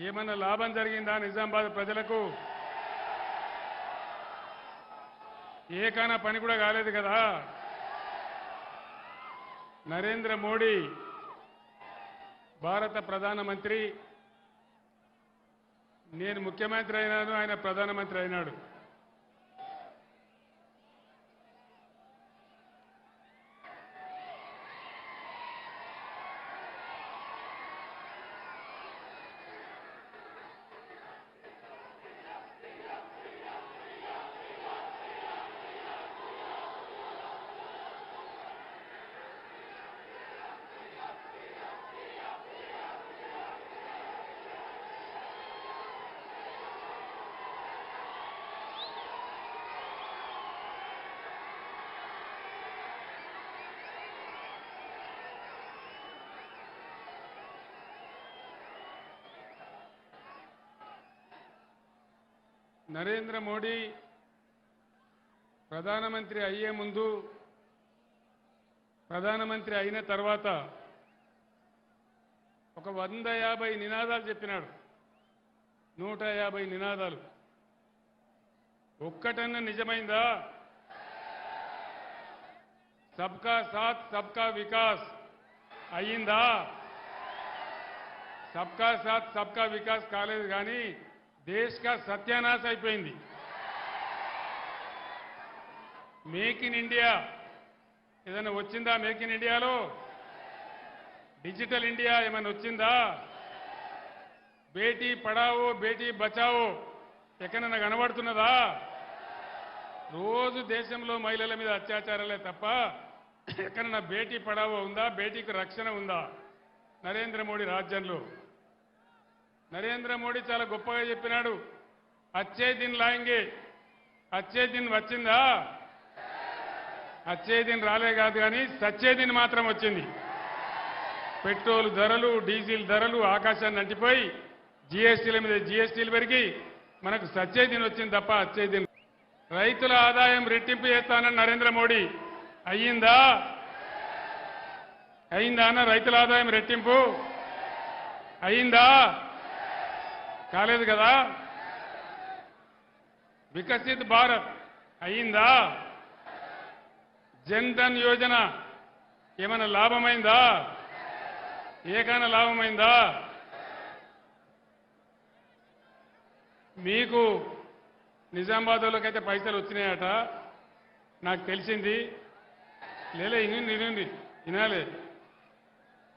ఏమన్నా లాభం జరిగిందా నిజామాబాద్ ప్రజలకు? ఏకానా పని కూడా కాలేదు కదా? నరేంద్ర మోడీ భారత ప్రధానమంత్రి నేను ముఖ్యమంత్రి అయినాను ఆయన ప్రధానమంత్రి అయినాడు. నరేంద్ర మోడీ ప్రధానమంత్రి అయ్యే ముందు ప్రధానమంత్రి అయిన తర్వాత ఒక వంద యాభై నినాదాలు చెప్పినాడు. నూట యాభై నినాదాలు. ఒక్కటన్నా నిజమైందా? సబ్కా సాత్ సబ్కా వికాస్. అయ్యిందా? సబ్కా సాత్ సబ్కా వికాస్ కాలేదు కానీ దేశ్ కా సత్యానాశ అయిపోయింది. Make in India. ఏదైనా వచ్చిందా మేక్ ఇన్ ఇండియాలో? డిజిటల్ ఇండియా ఏమైనా వచ్చిందా? బేటీ పడావో బేటీ బచావో ఎక్కడైనా కనబడుతున్నదా? రోజు దేశంలో మహిళల మీద అత్యాచారాలే తప్ప ఎక్కడైనా బేటీ పడావో ఉందా? బేటీకి రక్షణ ఉందా? నరేంద్ర మోడీ రాజ్యంలో నరేంద్ర మోడీ చాలా గొప్పగా చెప్పినాడు. అచ్చే దిన్ లాంగే. అచ్చే దిన్ వచ్చిందా? అచ్చే దిన్ రాలే కాదు కానీ సచ్చే దిన్ మాత్రం వచ్చింది. పెట్రోల్ ధరలు డీజిల్ ధరలు ఆకాశాన్ని అంటిపోయి జీఎస్టీల మీద జీఎస్టీలు పెరిగి మనకు సచ్చే దిన్ వచ్చింది తప్ప అచ్చే దిన్ రైతుల ఆదాయం రెట్టింపు చేస్తానని నరేంద్ర మోడీ. అయ్యిందా? అయిందా అన్న రైతుల ఆదాయం రెట్టింపు? అయిందా కాలేదు కదా? వికసిత్ భారత్ అయిందా జన్ ధన్ యోజన ఏమైనా లాభమైందా? ఏకైనా లాభమైందా? మీకు నిజామాబాద్లోకైతే అయితే పైసలు వచ్చినాయట. నాకు తెలిసింది. లేలే ఇనుంది ఇనుంది వినాలి.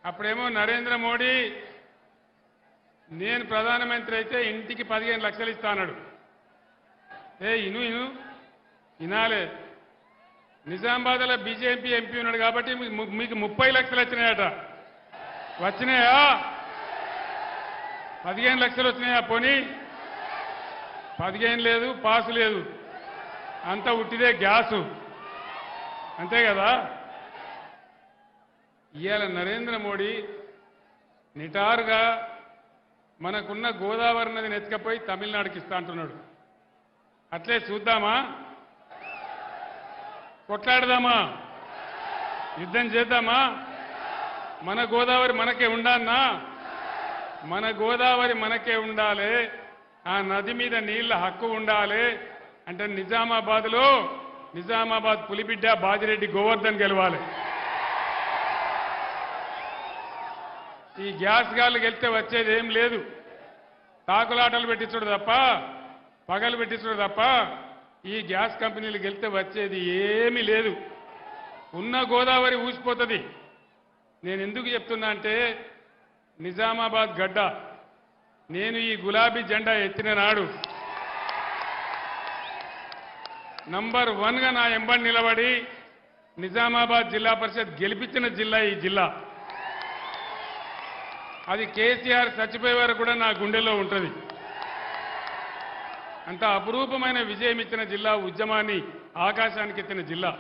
అప్పుడేమో నరేంద్ర మోడీ నేను ప్రధానమంత్రి అయితే ఇంటికి పదిహేను లక్షలు ఇస్తానడు ఏ ఇను ఇను. వినాలే నిజామాబాద్లో బీజేపీ ఎంపీ ఉన్నాడు కాబట్టి మీకు- మీకు ముప్పై లక్షలు వచ్చినాయట. వచ్చినాయా? పదిహేను లక్షలు వచ్చినాయా పోనీ? పదిహేను లేదు పాసు లేదు. అంత ఉట్టిదే గ్యాసు. అంతే కదా? ఇవాళ నరేంద్ర మోడీ నిటారుగా మనకున్న గోదావరి నదిని ఎత్తుకపోయి తమిళనాడుకి ఇస్తా అంటున్నాడు. అట్లే చూద్దామా? కొట్లాడదామా? యుద్ధం చేద్దామా? మన గోదావరి మనకే ఉండాలన్నా? మన గోదావరి మనకే ఉండాలి. ఆ నది మీద నీళ్ళ హక్కు ఉండాలి. అంటే నిజామాబాద్లో నిజామాబాద్ పులిబిడ్డ బాజిరెడ్డి గోవర్ధన్ గెలవాలి. ఈ గ్యాస్ గాలికి గెలిస్తే వచ్చేది ఏం లేదు. తాకులాటలు పెట్టించడు తప్ప పగలు పెట్టించడు తప్ప ఈ గ్యాస్ కంపెనీలు గెలిస్తే వచ్చేది ఏమీ లేదు. ఉన్న గోదావరి ఊసిపోతుంది. నేను ఎందుకు చెప్తున్నా అంటే నిజామాబాద్ గడ్డ. నేను ఈ గులాబీ జెండా ఎత్తిన నాడు నంబర్ వన్గా నా ఎంబడి నిలబడి నిజామాబాద్ జిల్లా పరిషత్ గెలిపించిన జిల్లా ఈ జిల్లా. అది కేసీఆర్ చచ్చిపోయే వరకు కూడా నా గుండెల్లో ఉంటుంది. అంత అపురూపమైన విజయం ఇచ్చిన జిల్లా ఉద్యమాన్ని ఆకాశానికి ఎత్తిన జిల్లా.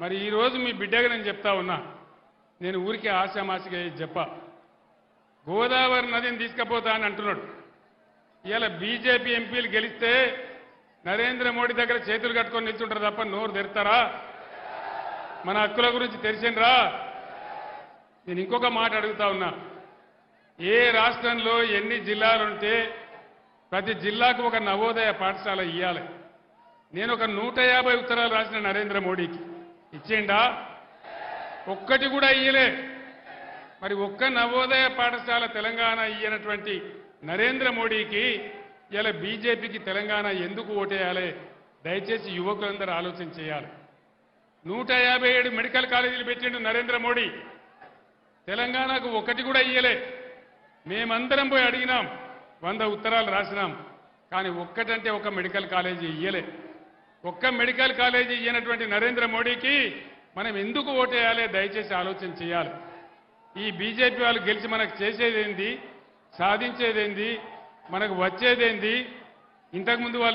మరి ఈరోజు మీ బిడ్డగా నేను చెప్తా ఉన్నా నేను ఊరికి ఆశామాసిగా చెప్ప. గోదావరి నదిని తీసుకుపోతా అని అంటున్నాడు. ఇవాళ బీజేపీ ఎంపీలు గెలిస్తే నరేంద్ర మోడీ దగ్గర చేతులు కట్టుకొని నిల్చుంటారు తప్ప నోరు తెరుతారా? మన హక్కుల గురించి తెలిసిండ్రా నేను ఇంకొక మాట అడుగుతా ఉన్నా. ఏ రాష్ట్రంలో ఎన్ని జిల్లాలుంటే ప్రతి జిల్లాకు ఒక నవోదయ పాఠశాల ఇవ్వాలి నేను ఒక నూట యాభై ఉత్తరాలు రాసిన నరేంద్ర మోడీకి. ఇచ్చేయండా? ఒక్కటి కూడా ఇయ్యలే. మరి ఒక్క నవోదయ పాఠశాల తెలంగాణ ఇయ్యనటువంటి నరేంద్ర మోడీకి ఇలా బీజేపీకి తెలంగాణ ఎందుకు ఓటేయాలి? దయచేసి యువకులందరూ ఆలోచన చేయాలి. నూట యాభై ఏడు మెడికల్ కాలేజీలు పెట్టిండు నరేంద్ర మోడీ. తెలంగాణకు ఒకటి కూడా ఇయ్యలే. మేమందరం పోయి అడిగినాం. వంద ఉత్తరాలు రాసినాం. కానీ ఒక్కటంటే ఒక మెడికల్ కాలేజీ ఇయ్యలే. ఒక్క మెడికల్ కాలేజీ ఇయ్యనటువంటి నరేంద్ర మోడీకి మనం ఎందుకు ఓటేయాలి? దయచేసి ఆలోచన చేయాలి. ఈ బీజేపీ వాళ్ళు గెలిచి మనకు చేసేదేంది? సాధించేదేంది? మనకు వచ్చేదేంది? ఇంతకుముందు వాళ్ళు